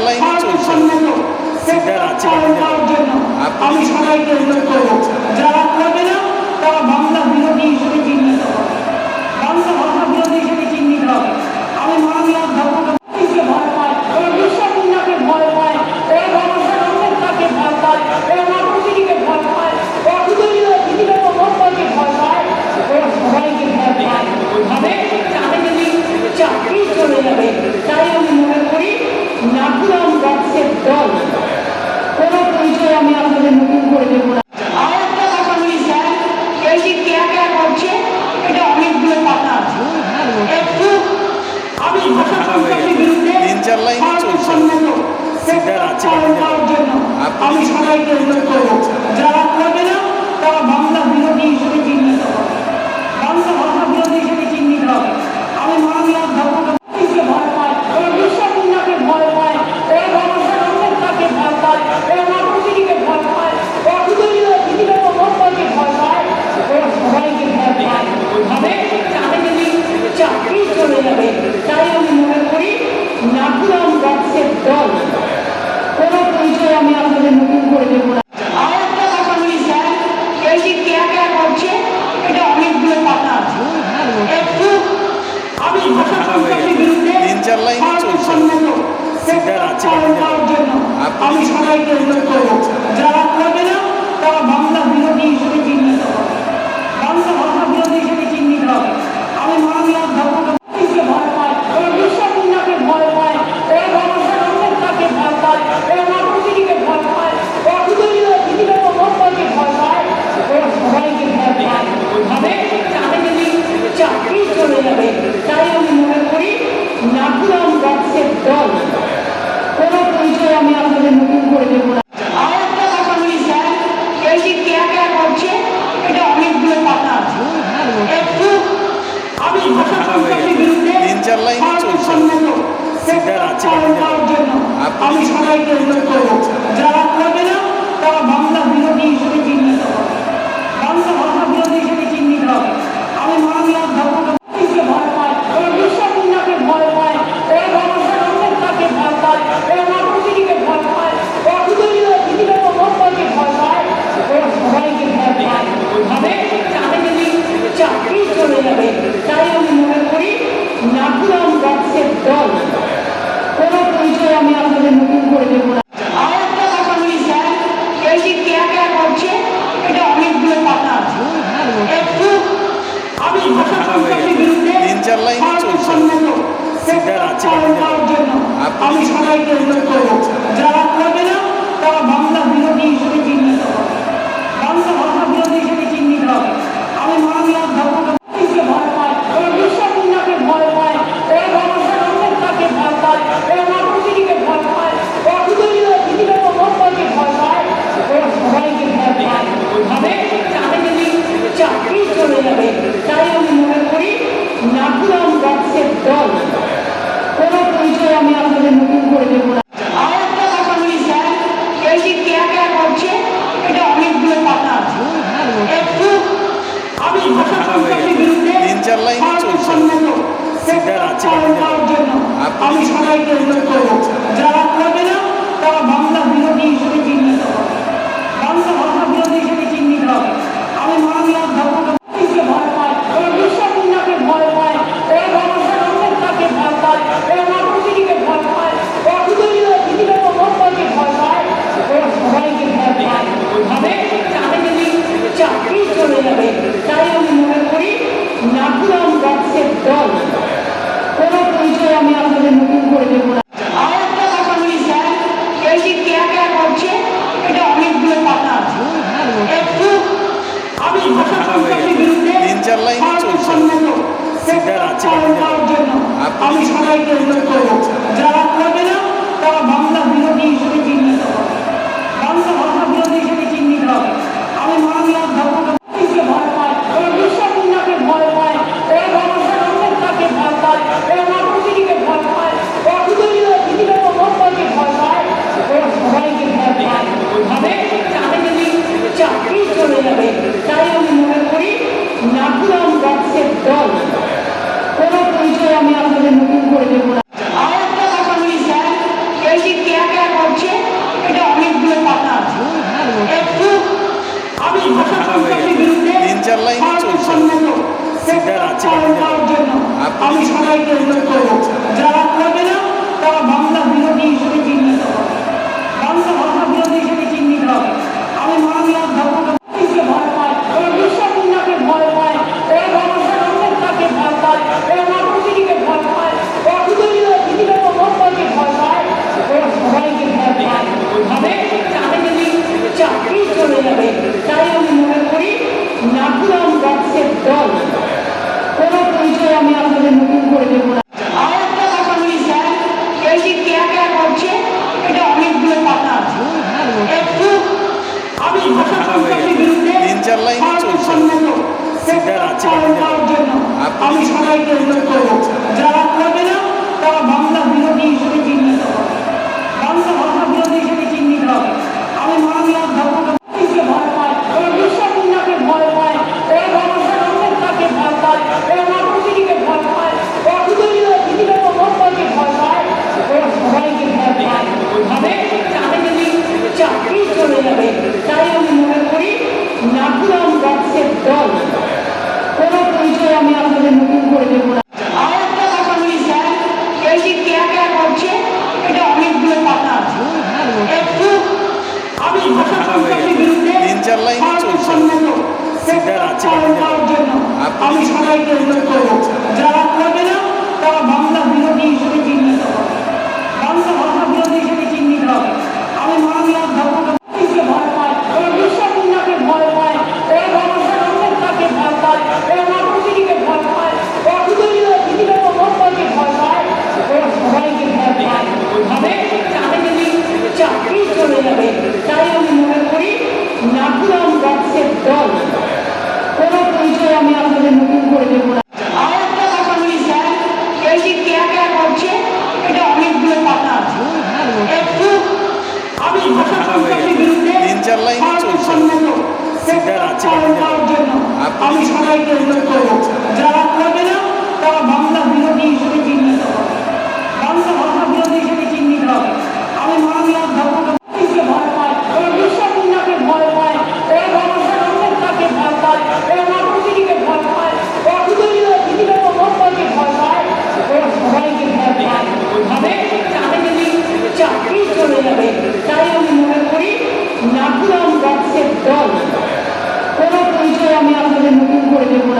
অনলাইনে চলছে। সিদ্ধার আছে আপনি tiempo টিচার লাইনে চলছে। সিটার আছে আর পুলিশ যারা করবে না তারা বাংলা বিরোধী হিসেবে আমি সবাইকে যাচ্ছে যারা করবে না তারা বাংলা বিরোধী হিসেবে দল কোনো পরিচয় আমি আপনাদের নতুন করে দেব না আর একটা কথা বলি স্যার এই যে ক্যা ক্যা করছে এটা অনেকগুলো পাতা সবাইকে অনুরোধ করব যারা আমি অনেকগুলো পাতা আছে আমি ভাষা সংস্কৃতির বিরুদ্ধে আমি সবাইকে অনুরোধ করব যারা করবে না তারা বাংলা বিরোধী হিসেবে সিধা রাঁচি পালন করার জন্য আমি সবাইকে অনুরোধ করব যারা করবে না তারা বাংলা বিরোধী হিসেবে চিহ্নিত হবে বাংলা ভাষা বিরোধী হিসেবে চিহ্নিত হবে আমি মাননীয় অধ্যাপককে ভয় পায় ওরা বিশ্বকন্যাকে ভয় পায় ওরা বাবাসাহেব আম্বেদকরকে ভয় পায় ওরা মাতৃদিকে ভয় পায় ওরা সুদলীয় পৃথিবীর মহত্বকে ভয় পায় ওরা সবাইকে ভয় পায় ভাবে তাদের যদি চাকরি চলে যাবে তাই আমি মনে করি নাথুরাম বক্সের দল কোনো পরিচয় আমি আপনাদের নতুন